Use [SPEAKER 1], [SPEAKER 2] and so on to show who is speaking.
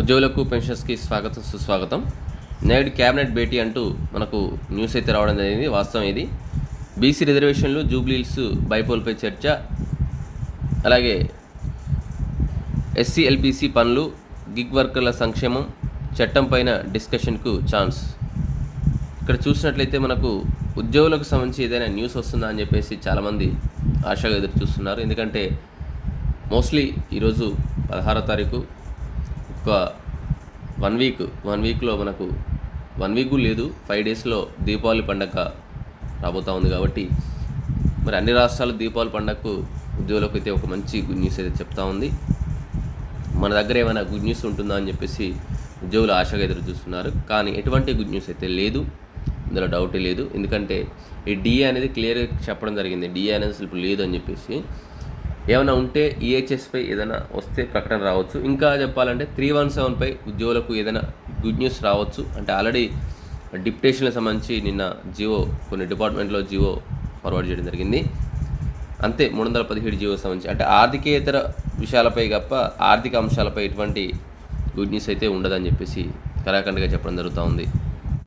[SPEAKER 1] ఉద్యోగులకు పెన్షన్స్కి స్వాగతం సుస్వాగతం. నేడు క్యాబినెట్ భేటీ అంటూ మనకు న్యూస్ అయితే రావడం జరిగింది. వాస్తవం ఇది. బీసీ రిజర్వేషన్లు జూబ్లీల్స్ బైపోల్పై చర్చ. అలాగే ఎస్సీ ఎల్బీసీ పనులు గిగ్ వర్కర్ల సంక్షేమం చట్టం పైన డిస్కషన్కు ఛాన్స్. ఇక్కడ చూసినట్లయితే మనకు ఉద్యోగులకు సంబంధించి ఏదైనా న్యూస్ వస్తుందా అని చెప్పేసి చాలామంది ఆశగా ఎదురు చూస్తున్నారు. ఎందుకంటే మోస్ట్లీ ఈరోజు పదహారో తారీఖు ఒక వన్ వీక్ వన్ వీక్లో మనకు వన్ వీక్ లేదు ఫైవ్ డేస్లో దీపావళి పండగ రాబోతా ఉంది కాబట్టి మరి అన్ని రాష్ట్రాలు దీపావళి పండగకు ఉద్యోగులకు అయితే ఒక మంచి గుడ్ న్యూస్ అయితే చెప్తా ఉంది. మన దగ్గర ఏమైనా గుడ్ న్యూస్ ఉంటుందా అని చెప్పేసి ఉద్యోగులు ఆశగా ఎదురు చూస్తున్నారు. కానీ ఎటువంటి గుడ్ న్యూస్ అయితే లేదు. ఇందులో డౌటే లేదు. ఎందుకంటే ఈ డిఏ అనేది క్లియర్గా చెప్పడం జరిగింది. డిఏ అనేది అసలు ఇప్పుడు లేదు అని చెప్పేసి ఏమైనా ఉంటే ఈహెచ్ఎస్పై ఏదైనా వస్తే ప్రకటన రావచ్చు. ఇంకా చెప్పాలంటే త్రీ వన్ సెవెన్పై ఉద్యోగులకు ఏదైనా గుడ్ న్యూస్ రావచ్చు. అంటే ఆల్రెడీ డిప్యుటేషన్లకు సంబంధించి నిన్న జియో కొన్ని డిపార్ట్మెంట్లో జియో ఫార్వర్డ్ చేయడం జరిగింది. అంతే మూడు వందల పదిహేడు జియో సంబంధించి. అంటే ఆర్థికేతర విషయాలపై తప్ప ఆర్థిక అంశాలపై ఎటువంటి గుడ్ న్యూస్ అయితే ఉండదని చెప్పేసి కరాఖండ్గా చెప్పడం జరుగుతూ ఉంది.